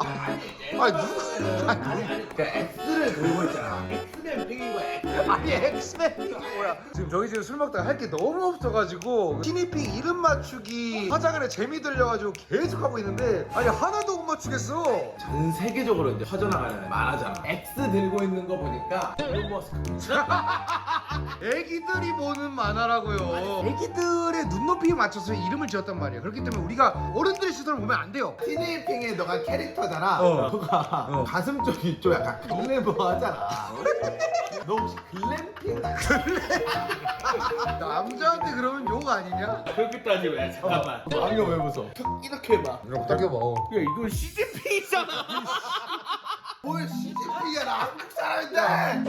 아니 누구? 아니, 그러니까 X를 들고 있잖아. X는 핑인 거야. 아니 엑스맨이 뭐야? 지금 저희 집에 술 먹다가 할 게 너무 없어가지고 티니핑 이름 맞추기 화장안에 재미 들려가지고 계속 하고 있는데 아니 하나도 못 맞추겠어. 전 세계적으로 이제 퍼져나가는 만화잖아. X 들고 있는 거 보니까 일론 머스크. 애기들이 보는 만화라고요. 애기들의 눈높이에 맞춰서 이름을 지었단 말이에요. 그렇기 때문에 우리가 어른들의 시선을 보면 안 돼요. 티니핑의 너가 캐릭터잖아. 어. 너가 어. 가슴 쪽이 좀 약간 글래머하잖아. 너 혹시 글램핑? 남자한테 그러면 욕 아니냐? 그렇게 따지면 잠깐만 안경 왜 벗어? 턱 이렇게 해봐. 이거 당겨봐. 야 이건 CGP잖아 뭘 CGP야 나 한국 사람인데.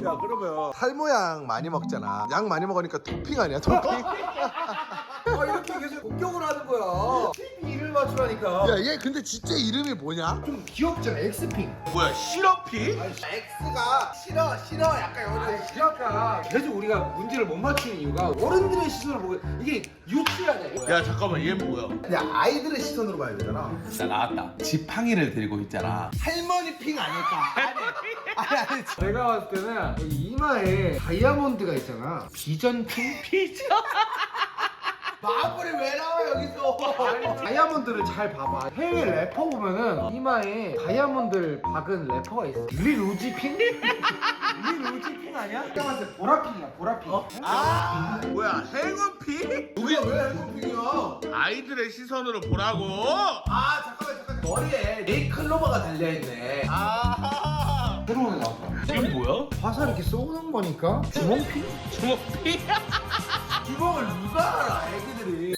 야 그러면 탈모 양 많이 먹잖아. 양 많이 먹으니까 토핑 아니야 토핑? 아 이렇게 계속 공격을 하는 거야. TV 이를 맞추라니까. 야 얘 근데 진짜 이름이 뭐냐? 좀 귀엽잖아 엑스핑. 뭐야 시럽피? X가 싫어 싫어 약간 이런. 그러니까 계속 우리가 문제를 못 맞추는 이유가 어른들의 시선을 보고 이게 유치하네. 야 잠깐만 얘 뭐야 야 아이들의 시선으로 봐야 되잖아. 나 나왔다 지팡이를 들고 있잖아 할머니 핑 아닐까? 아니 아니 아니. 내가 봤을 때는 여기 이마에 다이아몬드가 있잖아. 비전핑? 피자? 마블이 왜 나와 여기서? 다이아몬드를 잘 봐봐. 해외 래퍼 보면은 이마에 다이아몬드를 박은 래퍼가 있어. 릴 우지핑? 릴 우지핑 아니야? 때 보라핑이야, 보라핑. 아 뭐야 행운피? 우리가 왜 할머니 핑이야? 아이들의 시선으로 보라고 아 잠깐만 잠깐 머리에 네이클로버가 달려있네 아 새로운 애 나왔다. 이게 뭐야? 화살 이렇게 쏘는 거니까 주먹핑? 주먹피? 주먹을 누가 알아 애기들이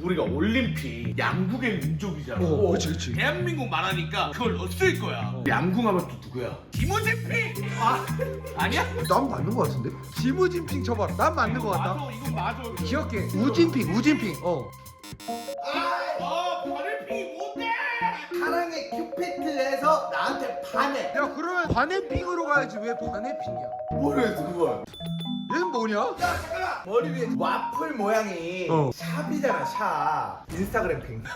우리가 올림픽 양국의 민족이잖아 어, 그치, 그치. 대한민국 말하니까 그걸 넣었을 거야 양궁하면 또 누구야? 김호진피? 아 아니야? 난 맞는 거 같은데? 지무진핑 쳐봐라. 난 맞는 거 같다. 맞아 이건 맞아 기억해. 우진핑, 우진핑. 어. 아 바늘핑이 뭔데? 사랑의 큐피트에서 나한테 반해 야 그러면 반해핑으로 가야지 왜 반해핑이야? 뭘 했어 그걸 얘는 뭐냐? 야 잠깐만 머리 위에 와플 모양이 어. 샵이잖아 샵 인스타그램 핑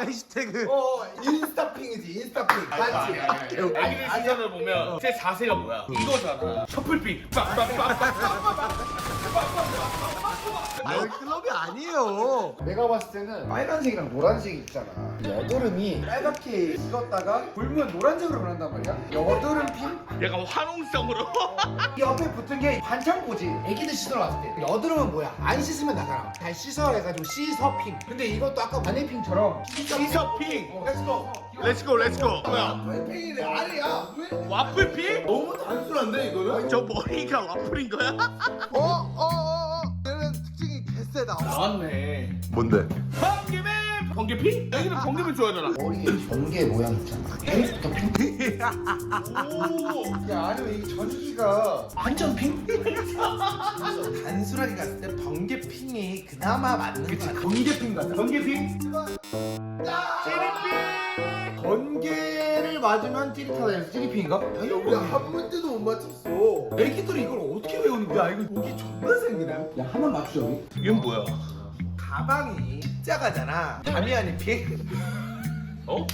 해시태그. 어, 인스타핑이지, 인스타핑. 맞지? 애기들 시선을 보면 제 자세가 뭐야? 이거잖아 셔플핑 빡빡빡빡 아, 클럽이 아니에요. 내가 봤을 때는 빨간색이랑 노란색이 있잖아. 여드름이 빨갛게 익었다가 굴면 노란색으로 변한단 말이야. 여드름 핀? 약간 화농성으로 옆에 붙은 게 반창고지. 애기들 씻으러 왔을 때. 여드름은 뭐야? 안 씻으면 나잖아. 잘 씻어 해가지고 씻어핑. 근데 이것도 아까 반해핑처럼 시서핑 렛츠고. 렛츠고 렛츠고 뭐야 와플핑이네, 아니야. 왜? 와플핑? 너무 단순한데, 이거는? 저 머리가 와플인 거야? 어? 어? 어? 나왔네 뭔데? 번개맨 번개핑? 애기는 번개맨 좋아하잖아 머리에 번개 모양 있잖아. 캐릭터 핑? 오 야 아니면 이 전기가 완전 핑? 단순하게 갔을 때 번개핑이 그나마 맞는 거 같아. 번개핑 같아. 번개핑? 찌리핑 번개를 맞으면 찌릿하다 해서 찌릿핑인가? 야, 우리 한 문제도 못 맞췄어. 애기들이 이걸 어떻게 외우는 거야? 이거 목이 존나 생기네. 야 한번 맞추자 우리. 이건 뭐야? 가방이 십자가잖아. 다미안이 핑? 어?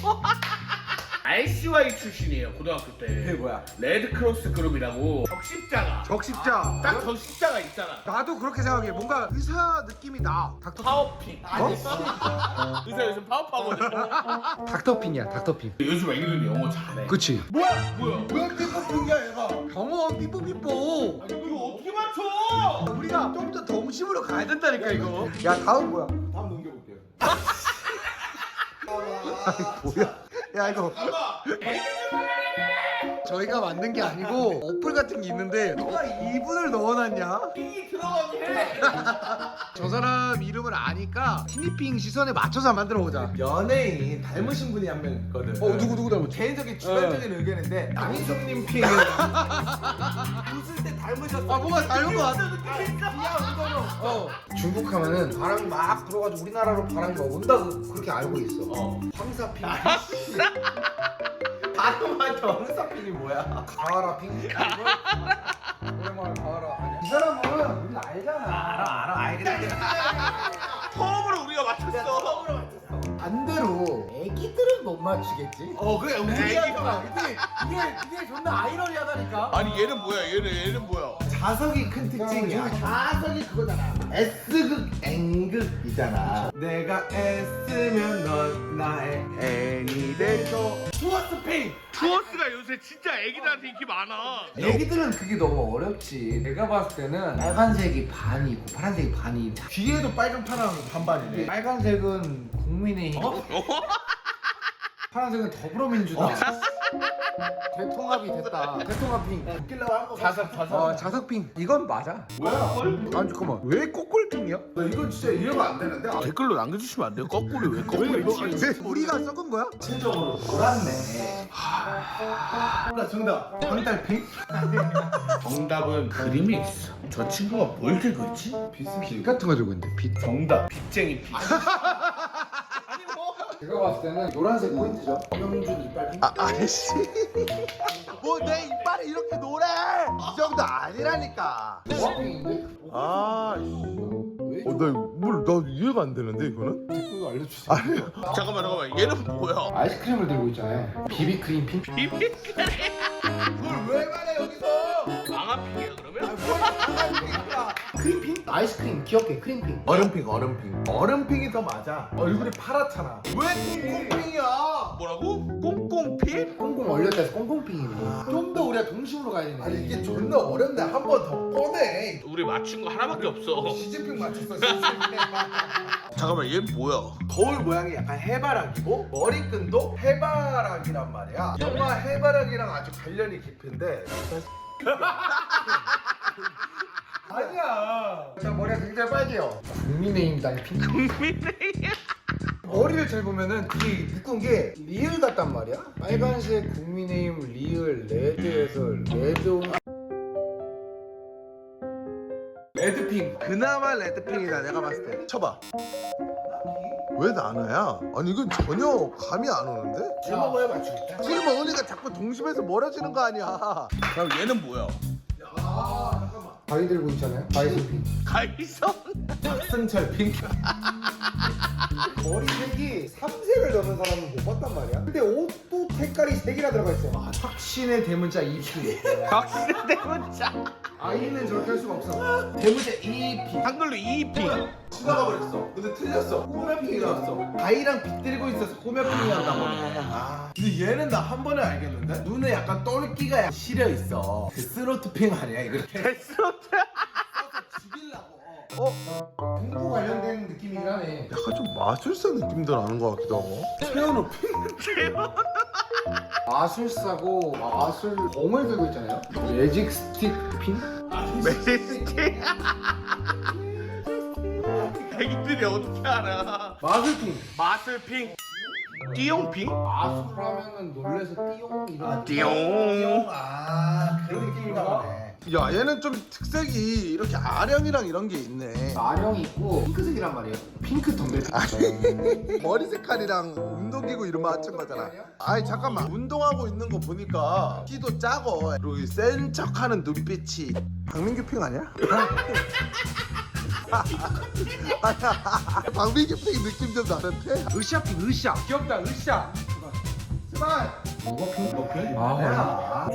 RCY 출신이에요 고등학교 때 그게 뭐야? 레드 크로스 그룹이라고 적십자가 적십자. 딱 적십자가 있잖아 나도 그렇게 생각해. 뭔가 의사 느낌이 나. 닥터 파워핑 어? 의사 요즘 파워파거든 닥터핀이야. 닥터핀. 요즘 애기들이 영어 잘해 그치. 뭐야? 뭐야? 왜 핑크핑이야, 얘가? 병원 삐뽀삐뽀. 이거 어떻게 맞춰? 우리가 좀더 정심으로 가야 된다니까 이거. 야 다음 뭐야? 다음 넘겨볼게요. 뭐야? 야 이거 저희가 만든 게 아니고 어플 같은 게 있는데 누가 이분을 넣어놨냐? 핑이 들어가게 해 저 사람 이름을 아니까 티니핑 시선에 맞춰서 만들어 보자. 연예인 닮으신 분이 한 명 있거든. 어 누구 누구 닮았지? 개인적인 주관적인 의견인데 남인성님 핑은 웃을 때 닮으셨어. 아 뭔가 닮은 거 같아. 야 이거는 어. 중국 하면은 바람이 막 불어가지고 우리나라로 바람이 막 온다고 그렇게 알고 있어. 어. 황사 핑, 발음한테 황사핑이 뭐야? 가와라핑. 오랜만에 가와라. 아니야. 이 사람은 우리 알잖아. 알아 알아. 처음으로 우리가 맞췄어. 반대로 애기들은 못못 맞추겠지? 어 그래 우리야잖아. 이게 이게 이게 존나 아이러니하다니까. 아니 얘는 뭐야 얘는 얘는 뭐야 자석이 큰 특징이야. 자석이 그거잖아 S극 N극이잖아 내가 S면 넌 나의 N이 돼줘 투어스 핑 투어스가 요새 진짜 애기들한테 인기 많아 애기들은 그게 너무 어렵지. 내가 봤을 때는 빨간색이 반이고 파란색이 반이. 뒤에도 빨간 파랑 반반이네 빨간색은 국민의힘. 파란색은 더불어민주당. 대통합이 됐다. 대통합핑. 웃기려고 한거 자석 자석. 어 자석핑. 이건 맞아. 뭐야? 아니 잠깐만. 왜 꼬꿀핑이야? 나 이건 진짜 이해가 안 되는데 아, 댓글로 남겨주시면 안 돼요? 거꾸로 왜 거꾸로 왜 우리가 썩은 거야? 전체적으로 돌았네 나 정답 황달핑? 정답은 그림이 있어 저 친구가 뭘 들고 있지? 빛 같은 거 들고 있는데 빛. 정답 빚쟁이 빚 제가 봤을 때는 노란색 포인트죠. 명준 이빨 핑? 아, 아이씨. 뭐 내 이빨에 이렇게 노래. 이 정도 아니라니까. 노란핑인데? 아, 왜? 어, 나, 뭘, 나 이해가 안 되는데, 이거는? 댓글로 알려주세요. 잠깐만 잠깐만 얘는 뭐야? 아이스크림을 들고 있잖아요. 비비크림 핑. 비비크림 왜 말해 여기서 망아핑이야 그러면? 아이스크림 귀엽게 크림핑. 얼음핑 얼음핑 얼음핑이 더 맞아 얼굴이 파랗잖아 왜 콩콩핑이야 뭐라고? 꽁꽁핑? 꽁꽁 얼렸다 해서 꽁꽁핑이네. 좀 더 우리가 동심으로 가야 되네. 아니 이게 존나 어렵네 한 번 더 꺼내 우리 맞춘 거 하나밖에 없어 시즈핑 맞췄어 시즈핑 잠깐만 얘는 뭐야? 거울 모양이 약간 해바라기고 머리끈도 해바라기란 말이야 영화 해바라기랑 아주 관련이 깊은데 아니야 자 머리가 굉장히 빨개요. 국민의힘당 핑. 국민의힘 머리를 잘 보면은 그게 묶은 게 리을 같단 말이야. 빨간색 국민의힘 리을 레드에서 레드 레드핑. 그나마 레드핑이다, 내가 봤을 때. 쳐봐. 왜 나나야? 아니, 이건 전혀 감이 안 오는데? 술 먹어야 맞추겠다 술 먹으니까 자꾸 동심에서 멀어지는 거 아니야. 그럼 얘는 뭐야? 아 잠깐만 바위 들고 있잖아요. 바위핑. 가이성? 박승철 핑 머리색이 3색을 넣는 사람은 못 봤단 말이야. 근데 옷도 색깔이 3개나 들어가 있어. 아, 혁신의 대문자 2피. 박신의 대문자. 아이는 저렇게 할 수가 없어. 대문자 2피. 한글로 이핑 지나가 버렸어. 근데 틀렸어. 꼬매핑이 나왔어. 바위랑 빗들고 있어서 꼬매핑이 나왔단 말이야. 아. 근데 얘는 나 한 번에 알겠는데? 눈에 약간 똘끼가 약간 시려 있어. 데스노트핑 아니야 이거 데스노트? 죽일라고. 공부 하네. 약간 좀 마술사 느낌도 나는 것 같기도 하고. 최현우 핑 마술사고 마술 검을 들고 있잖아요. 매직 스틱 핀? 메리스틱 애기들이 어떻게 알아 마술핑. 마술핑 띠용핑 마술하면은 놀래서 띠용 이런. 띠용 아 그런 느낌인가 보네 야, 얘는 좀 특색이 이렇게 아령이랑 이런 게 있네. 아령이 있고 핑크색이란 말이에요. 핑크 덤벨. 머리 색깔이랑 운동기구 이름 맞춘 거잖아. 아니 잠깐만 운동하고 있는 거 보니까 키도 작어. 그리고 센 척하는 눈빛이 박민규 핑 아니야? 아니야. 박민규 핑 느낌 좀 나는데? 으쌰핑 으쌰. 귀엽다 으쌰. 제발 핑? 이거 핑? 아,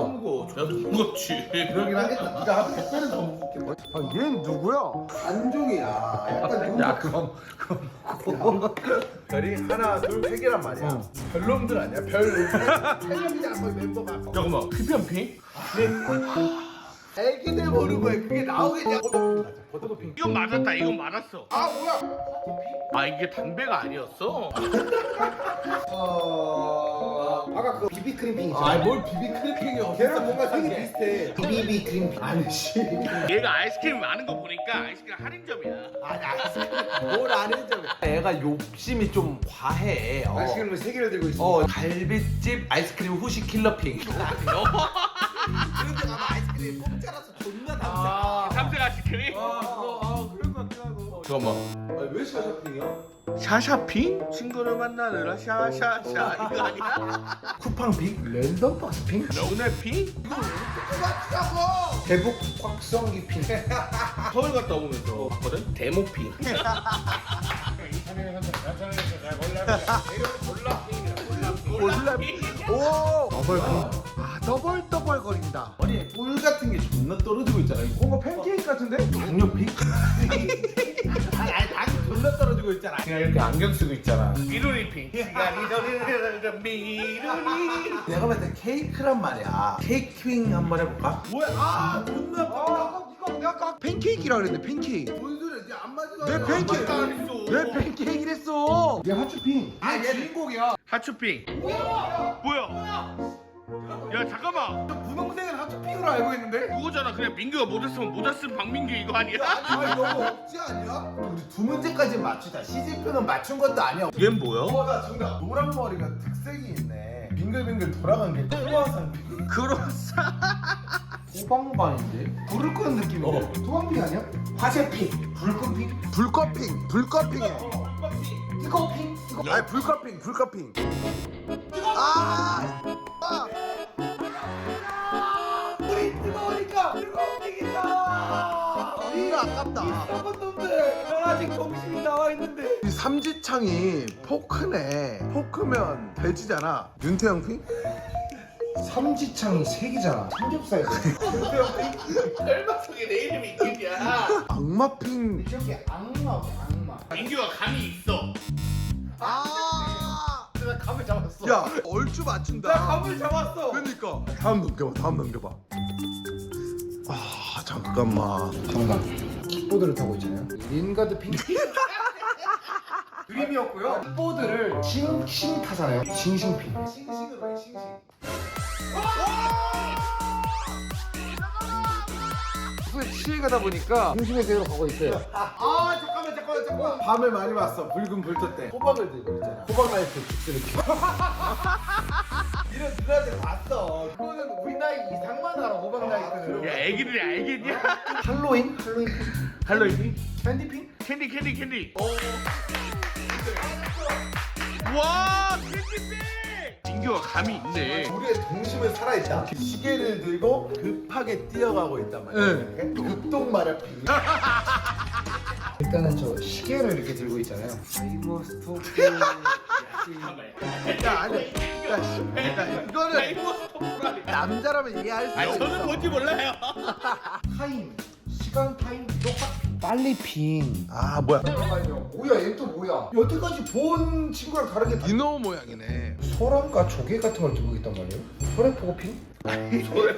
무거워 내가 무겁지 그러긴 하겠다 한 100배는 더 무겁게 뭐 아, 얘는 누구야? 안종이야 약간 눈야 그럼 별이 하나 둘 세 개란 말이야 별놈들 아니야 별놈들 촬영이잖아 거의 멤버가 잠깐만 휘변핑? 애기들 보는 거에 그게 나오겠냐 포도핑 가자 포도핑 이건 맞았다. 이건 맞았어. 아 뭐야? 아 이게 담배가 아니었어? 어... 아까 그 비비크림 핑 있잖아. 아뭘 비비크림핑이 어딨어 걔랑 뭔가 색이 비슷해 비슷해. 비비비 크림 핑. 아니 씨. 얘가 아이스크림 많은 거 보니까 아이스크림 할인점이야. 아니 아이스크림. 뭘 아는 점이야. 애가 욕심이 좀 과해. 어. 아이스크림을 세 개를 들고 있어. 어 갈비집 아이스크림 후식 킬러핑. 그런데 가면 아이스크림 공짜라서 존나 담자 삼색 아이스크림? 아 그럴 것 같긴 하고 잠깐만 아니 왜 샤샤핑이야? 샤샤핑? 친구를 만나느라 샤샤샤 이거 아니야? 쿠팡핑? 랜덤 박스 핑? 눈의핑? 맞다고 대북 확성기 핑. 서울 갔다 오면서 봤거든? 데모핑 오 더블 아 더블 더블 거린다. 아니 꿀 같은 게 존나 떨어지고 있잖아. 이거. 뭔가 팬케이크 같은데? 당뇨 픽? 아니 아니 당이 존나 떨어지고 있잖아. 그냥 이렇게 안경 쓰고 있잖아. 미루리 핑. 시간이 저리는 미루리. 내가 봤을 때 케이크란 말이야. 케이크윙 한번 해볼까? 뭐야? 아 존나 아. 이거 내가 아까 팬케이크라 그랬는데 팬케이크. 뭔 소리야? 안내 팬케이크. 왜 팬케이크랬어. 얘 하츄핑. 아, 얘 얘- 주인공이야. 하츄핑. 뭐야? 야 잠깐만. 분홍색은 하츄핑으로 알고 있는데 그거잖아. 그냥 민규가 모자 쓰면 모자 쓴 박민규 이거 아니야? 아니 너무 없지 않냐? 우리 두 문제까지 맞추자 시즌표는 맞춘 것도 아니야 얘 뭐야? 뭐가 정답 노란 머리가 특색이 있네 빙글빙글 돌아간 게 크로아상 크로사. 호박반인데 불을 끄는 느낌인데 어. 호박핑 아니야? 화재핑 불끈핑? 불커핑 불커핑해 뜨거워핑? 뜨거 아니 불커핑 불커핑 아 우리 뜨거우니까 뜨거움이겠다. 이거 아깝다. 나쁜 놈들. 난 아직 정신이 나와 있는데. 이 삼지창이 포크네. 포크면 돼지잖아. 윤태영 핑? 삼지창이 색이잖아. 삼겹살 설마 속에 내 이름이 있겠냐? 악마 핑 저게 악마 악마. 민규가 감이 있어. 아! 내가 감을 잡았어? 야 얼추 맞춘다. 나 감을 잡았어. 그러니까. 다음 넘겨봐 다음 넘겨봐. 아 잠깐만. 정답 킥보드를 타고 있잖아요. 린가드 핑 그림이었고요. 킥보드를 싱싱 타잖아요. 싱싱핑 싱싱으로 해 싱싱. 무슨 시에 가다 보니까 중심의 세계로 가고 있어요. 아 잠깐만 잠깐만. 잠깐만 밤을 많이 봤어. 붉은 불토 때. 호박을 들고 있잖아. 호박 라이프 빅스를 이런 누나들 봤어. 그거는 우리 나이 이상만 알아 호박 나이트는. 야 애기들이 알겠냐? 할로윈? 할로윈. 할로윈? 캔디핑? 캔디 캔디 캔디. 오. 와 캔디백. 민규가 감이 있네. 우리의 동심은 살아있다. 시계를 들고 급하게 뛰어가고 있단 말이야. 극동 마라핑 일단은 저 시계를 이렇게 들고 있잖아요 아이고 스토프 야 아니 야, 씨, 야 이거는 이거. 남자라면 이해할 수 아니 저는 있어 뭔지 몰라요. 타임 시간 타임 똑같 빨리핑 아 뭐야 잠깐만요 뭐야 얘 또 뭐야 여태까지 본 친구랑 다르게 다 디노 모양이네 소란과 조개 같은 걸 들고 있단 말이에요 소래 포고핑? 소래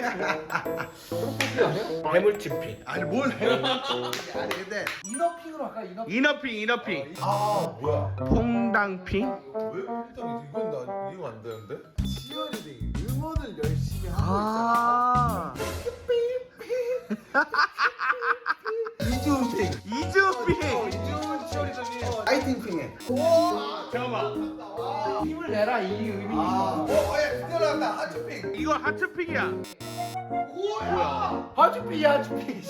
포고핑 아니야? 해물찜핑. 아니 뭘 해? 아니 근데 이너핑으로 할까 이너핑? 이너핑 이너핑. 아 뭐야 퐁당핑. 왜 일단 이건 나 이거 안 되는데? 시연이 응원을 열심히 하고 아 이주핑 이즈핑. 이주은 치어리더니 파이팅 핑해 잠깐만. 힘을 내라 이 의미 아, 어, 예, 드디어 나왔다. 하츄핑. 이거 하트핑이야. 뭐야? 하주핑이 하주핑.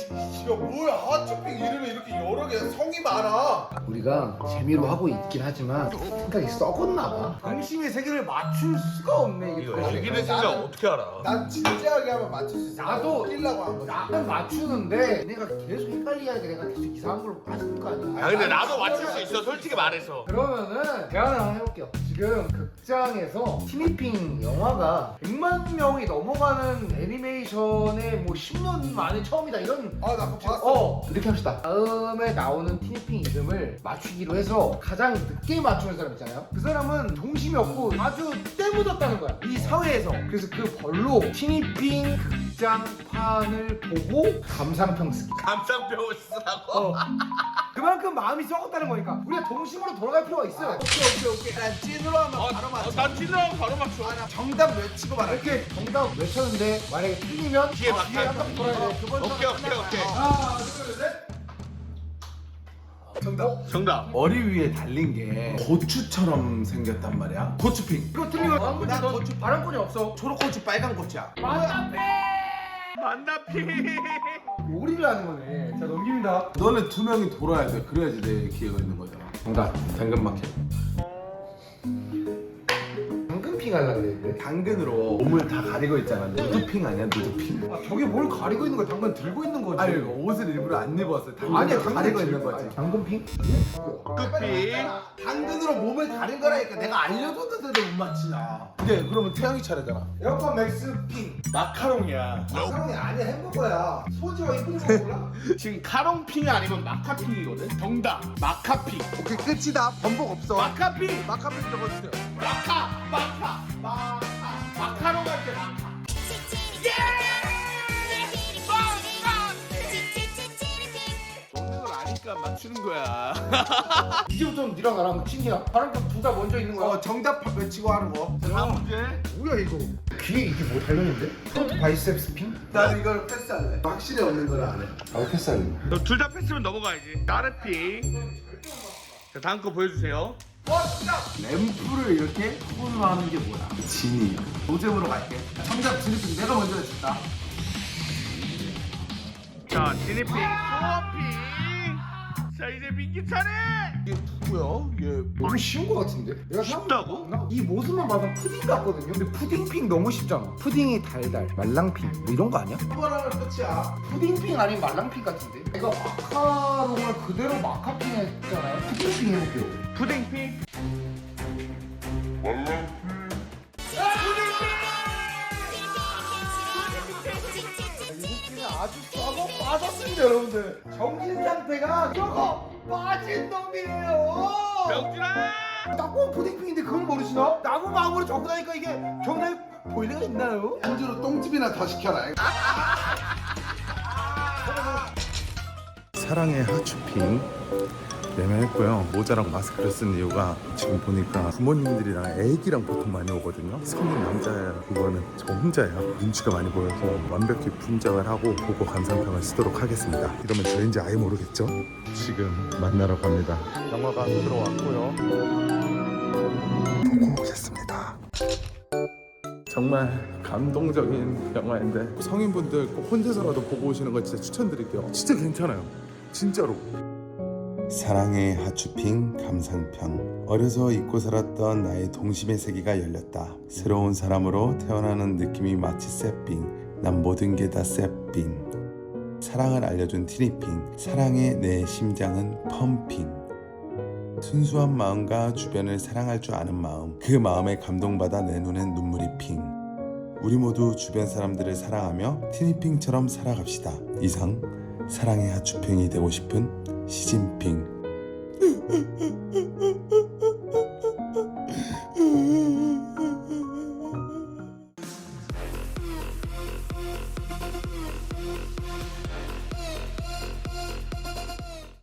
이거 뭐야? 하츄핑 이름이 이렇게 여러 개 성이 많아. 우리가 재미로 하고 있긴 하지만 생각이 썩었나 봐. 중심의 세계를 맞출 수가 없네 이게 도대체. 애기들 생각 어떻게 알아? 난 진지하게 하면 맞출 수 있어. 나도 웃기려고 한 거지. 나는 맞추는데 내가 계속 헷갈리게 내가 계속 이상한 걸 맞을 거 아니야? 아 근데 나도 맞출 수 있어 솔직히 말해서. 그러면은 제안을 하나 해볼게요 지금 극장에서 티니핑 영화가 100만 명이 넘어가는 애니메이션의 뭐 10년 만에 처음이다 이런 아 나 그거 봤어. 어 이렇게 합시다. 다음에 나오는 티니핑 이름을 맞추기로 해서 가장 늦게 맞추는 사람 있잖아요. 그 사람은 동심이 없고 아주 때묻었다는 거야 이 사회에서. 그래서 그 벌로 티니핑 극장판을 보고 감상평 쓰기. 감상병을 쓰라고. 어. 그만큼 마음이 썩었다는 거니까 우리가 동심으로 돌아갈 필요가 있어요. 오케이 오케이 오케이. 난 찐으로 하면 바로 맞춰. 난 찔러면 바로 맞춰. 정답 외치고 말해 이렇게 정답 외쳤는데 만약에 틀리면 뒤에 어, 막혀. 뒤에 한번 돌아야 돼. 두번 오케이 오케이 오케이. 하나 둘 셋. 정답. 정답. 머리 위에 달린 게 고추처럼 생겼단 말이야? 고추핑. 이거 틀리면 난너 고추- 바람권이 없어. 초록 고추 빨간 고추야 만나핑. 요리를 하는 거네. 자 넘깁니다. 너네 두 명이 돌아야 돼. 그래야지 내 기회가 있는 거잖아. 정답 당근 마켓 당근 티니핑 하려고 그랬는데 당근으로 몸을 다 가리고 있잖아 누드핑 아니야 누드핑 아, 저게 뭘 가리고 있는 거야 당근 들고 있는 거지 아니 이거 옷을 일부러 안 입었어 당근 아니야 가리고 당근 있는 들고- 거지 아니, 당근핑? 끝핑. 당근으로 몸을 가린 거라니까 내가 알려줬는데도 못 맞히냐 이제 그러면 태양이 차례잖아 에어컨 맥스 핑 마카롱이야. 사랑이 아니야 햄버거야 소지와 이쁘거 몰라? 지금 카롱핑이 아니면 마카핑이거든. 정답. 마카핑. 오케이 끝이다 번복 없어 마카핑. 마카필 적어주세요 마카. 마카. 마카. 마카롱 할때 마카. 걸 아니까 맞추는 거야. 이제부터는 니랑 나랑 친이야 다른 둘다 먼저 있는 거야 어 정답 외치고 하는 거 다음 문제. 뭐야 이거 귀에 이게 뭐 달렸는데? 프론트 바이셉스 핑? 나는 이걸 패스할래 확실히 없는 걸 안 해 아 패스할래 둘 다 패스면 넘어가야지. 나르핑. 자 다음 거 보여주세요. 램프를 이렇게 손으로 하는 게 뭐야? 진이 노잼으로 갈게 정답 진입 내가 먼저 했다 자 지니핑, 소어핑. 자 이제 민기 차례. 이게 누구야? 얘 너무 쉬운 거 같은데? 내가 쉽다고? 이 모습만 봐도 푸딩 같거든요? 근데 푸딩핑 너무 쉽잖아 푸딩이 달달 말랑핑 뭐 이런 거 아니야? 하면 끝이야 푸딩핑 아니면 말랑핑 같은데? 내가 마카롱을 그대로 마카핑 했잖아요 푸딩핑 해볼게요 푸딩핑. 빠졌습니다 여러분들 정신 상태가 썩어 빠진 놈이에요 명준아. 나고 푸딩핑인데 그걸 모르시나? 나고 마음으로 접근하니까 이게 정답이 보일 리가 있나요? 안주로 똥집이나 더 시켜라 사랑의 하츄핑 예매했고요. 모자랑 마스크를 쓴 이유가 지금 보니까 부모님들이랑 애기랑 보통 많이 오거든요. 성인 남자예요 이거는 저 혼자예요. 눈치가 많이 보여서 완벽히 분장을 하고 보고 감상평을 쓰도록 하겠습니다. 이러면 저인지 아예 모르겠죠? 지금 만나러 갑니다. 영화관 들어왔고요. 보고 오겠습니다. 정말 감동적인 영화인데 성인분들 꼭 혼자서라도 보고 오시는 거 진짜 추천드릴게요. 진짜 괜찮아요. 진짜로 사랑의 하츄핑 감상평. 어려서 잊고 살았던 나의 동심의 세계가 열렸다. 새로운 사람으로 태어나는 느낌이 마치 새삥 난 모든 게 다 새삥 사랑을 알려준 티니핑. 사랑의 내 심장은 펌핑. 순수한 마음과 주변을 사랑할 줄 아는 마음. 그 마음에 감동받아 내 눈엔 눈물이 핑. 우리 모두 주변 사람들을 사랑하며 티니핑처럼 살아갑시다. 이상 사랑의 하츄핑이 되고 싶은 시진핑